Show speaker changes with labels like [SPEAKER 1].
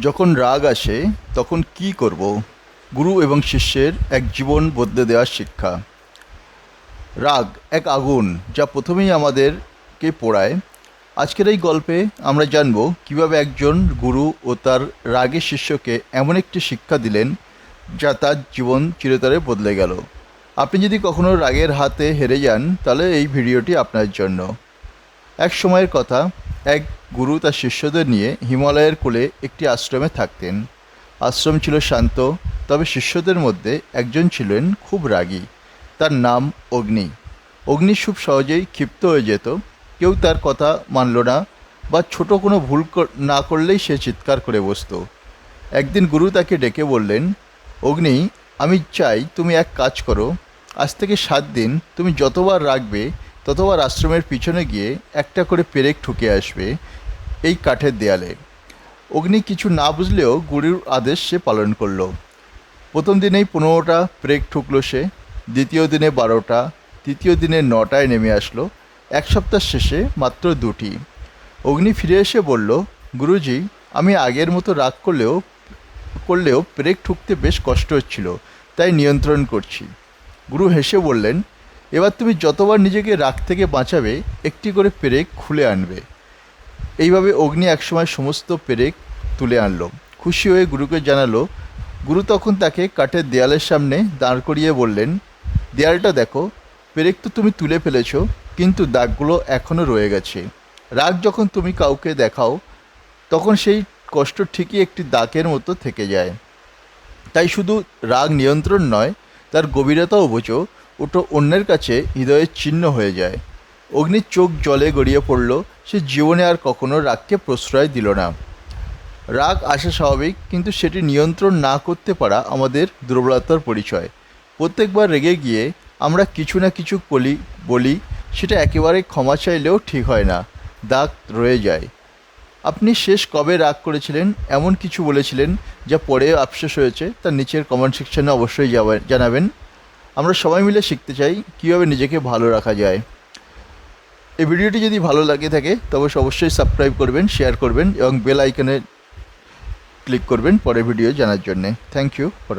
[SPEAKER 1] যখন রাগ আসে, তখন কি করব? গুরু এবং শিষ্যের এক জীবন বদলে দেওয়ার শিক্ষা। রাগ এক আগুন যা প্রথমেই আমাদেরকে পোড়ায়। আজকের এই গল্পে আমরা জানব কীভাবে একজন গুরু ও তার রাগের শিষ্যকে এমন একটি শিক্ষা দিলেন যা তার জীবন চিরতরে বদলে গেল। আপনি যদি কখনো রাগের হাতে হেরে যান, তাহলে এই ভিডিওটি আপনার জন্য। এক সময়ের কথা এক গুরু তার শিষ্যদের নিয়ে হিমালয়ের কোলে একটি আশ্রমে থাকতেন। আশ্রম ছিল শান্ত, তবে শিষ্যদের মধ্যে একজন ছিলেন খুব রাগী। তার নাম অগ্নি। অগ্নি খুব সহজেই ক্ষিপ্ত হয়ে যেত। কেউ তার কথা মানল না বা ছোট কোনো ভুল না করলেই সে চিৎকার করে বসতো। একদিন গুরু তাকে ডেকে বললেন, অগ্নি, আমি চাই তুমি এক কাজ করো। আজ থেকে সাত দিন তুমি যতবার রাখবে ততবার আশ্রমের পিছনে গিয়ে একটা করে পেরেক ঠুকে আসবে এই কাঠের দেয়ালে। অগ্নি কিছু না বুঝলেও গুরুর আদেশ সে পালন করল। প্রথম দিনেই পনেরোটা ব্রেক ঠুকলো সে, দ্বিতীয় দিনে বারোটা, তৃতীয় দিনে নটায় নেমে আসলো। এক সপ্তাহ শেষে মাত্র দুটি। অগ্নি ফিরে এসে বলল, গুরুজি, আমি আগের মতো রাগ করলেও করলেও ব্রেক ঠুকতে বেশ কষ্ট হচ্ছিল, তাই নিয়ন্ত্রণ করছি। গুরু হেসে বললেন এবার তুমি যতবার নিজেকে রাগ থেকে বাঁচাবে, একটি করে পেরেক খুলে আনবে। এইভাবে অগ্নি একসময় সমস্ত পেরেক তুলে আনলো। খুশি হয়ে গুরুকে জানালো, গুরু তখন তাকে কাঠের দেয়ালের সামনে দাঁড় করিয়ে বললেন, দেয়ালটা দেখো, পেরেক তো তুমি তুলে ফেলেছো, কিন্তু দাগগুলো এখনও রয়ে গেছে। রাগ যখন তুমি কাউকে দেখাও, তখন সেই কষ্ট ঠিকই একটি দাগের মতো থেকে যায়। তাই শুধু রাগ নিয়ন্ত্রণ নয়, তার গভীরতাও বোঝো ওটা অন্যের কাছে হৃদয়ের চিহ্ন হয়ে যায়। অগ্নির চোখ জলে গড়িয়ে পড়ল, সে জীবনে আর কখনো রাগকে প্রশ্রয় দিল না। রাগ আসা স্বাভাবিক, কিন্তু সেটি নিয়ন্ত্রণ না করতে পারা আমাদের দুর্বলতার পরিচয়। প্রত্যেকবার রেগে গিয়ে আমরা কিছু না কিছু বলি বলি, সেটা একেবারে ক্ষমা চাইলেও ঠিক হয় না, দাগ রয়ে যায়। আপনি শেষ কবে রাগ করেছিলেন, এমন কিছু বলেছিলেন, যা পরে আফসোস হয়েছে তার নিচের কমেন্ট সেকশনে অবশ্যই জানাবেন। আমরা সবাই মিলে শিখতে চাই কীভাবে নিজেকে ভালো রাখা যায়। এই ভিডিওটি যদি ভালো লাগে থাকে, তবে অবশ্যই সাবস্ক্রাইব করবেন, শেয়ার করবেন এবং বেল আইকনে ক্লিক করবেন পরের ভিডিও জানার জন্যে। Thank you for